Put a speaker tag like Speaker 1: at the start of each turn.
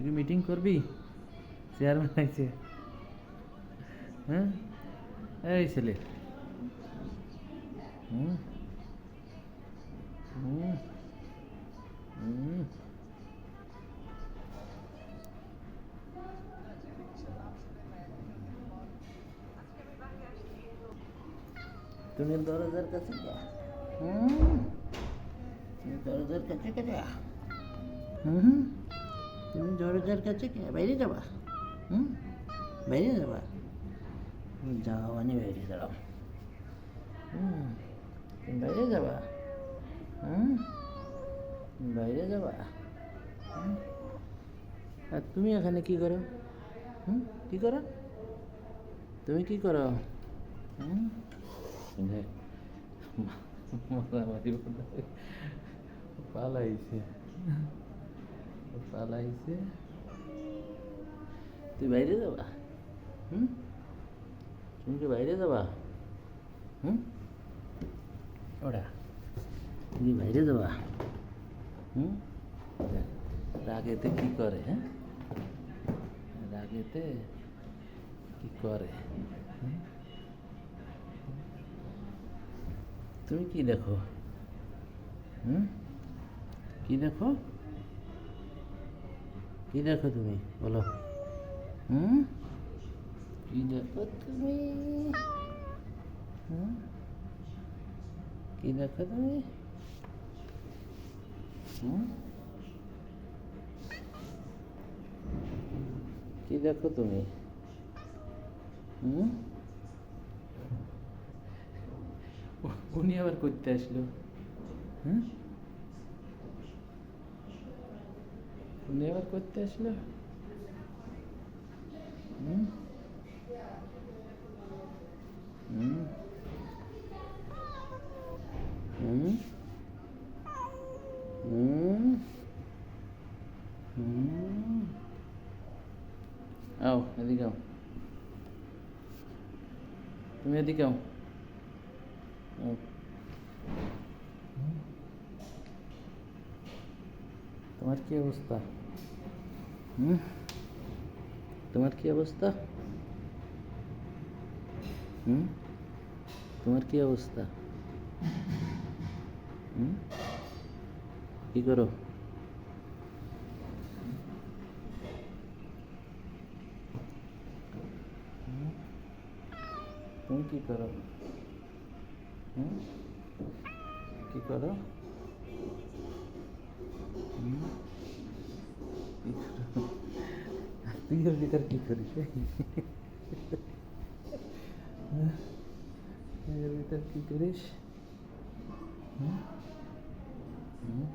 Speaker 1: তুই কি মিটিং করবি চেয়ারম্যান আইছে হ্যাঁ এই ছেলে হুম হুম হুম তুমি দরজার কাছে যা হুম তুমি দরজার কাছে কে যা হুম তুমি দরজার কাছে বাইরে যাবা? হুম? বাইরে যাবা? যাও, আমি বাইরে দাঁড়াও হুম, তুমি বাইরে যাবা? হুম বাইরে যাবা? আর তুমি এখানে কি করো? হুম, কি করো? তুমি কি করো? হুম মারামারি পালাইছে। পালাইছে তুই বাইরে যাবা? হুম? তুমি কি বাইরে যাবা? হুম? ওরা। তুমি বাইরে যাবা? হুম? রাগেতে কি করে হ্যাঁ? রাগেতে কি করে তুমি কি দেখো? হুম? কি দেখো? কি দেখো তুমি? বলো। হুম? কি দেখো তুমি? হুম? কি দেখো তুমি? হুম? কি দেখো তুমি? হুম? উনি আবার করতে আসলো। হ্যাঁ উনি আবার করতে আসলো হুম হুম হুম হুম হুম আও এদিকে আও তুমি এদিকে আও আও। তোমার কি অবস্থা হুম? তোমার কি অবস্থা? হুম? তোমার কি অবস্থা? হুম? কি করো? তুমি কি করো? হুম? কি করো? তুই ওর ভিতরে কী করিস তুই ওর ভিতরে কী করিস? হুম? হুম?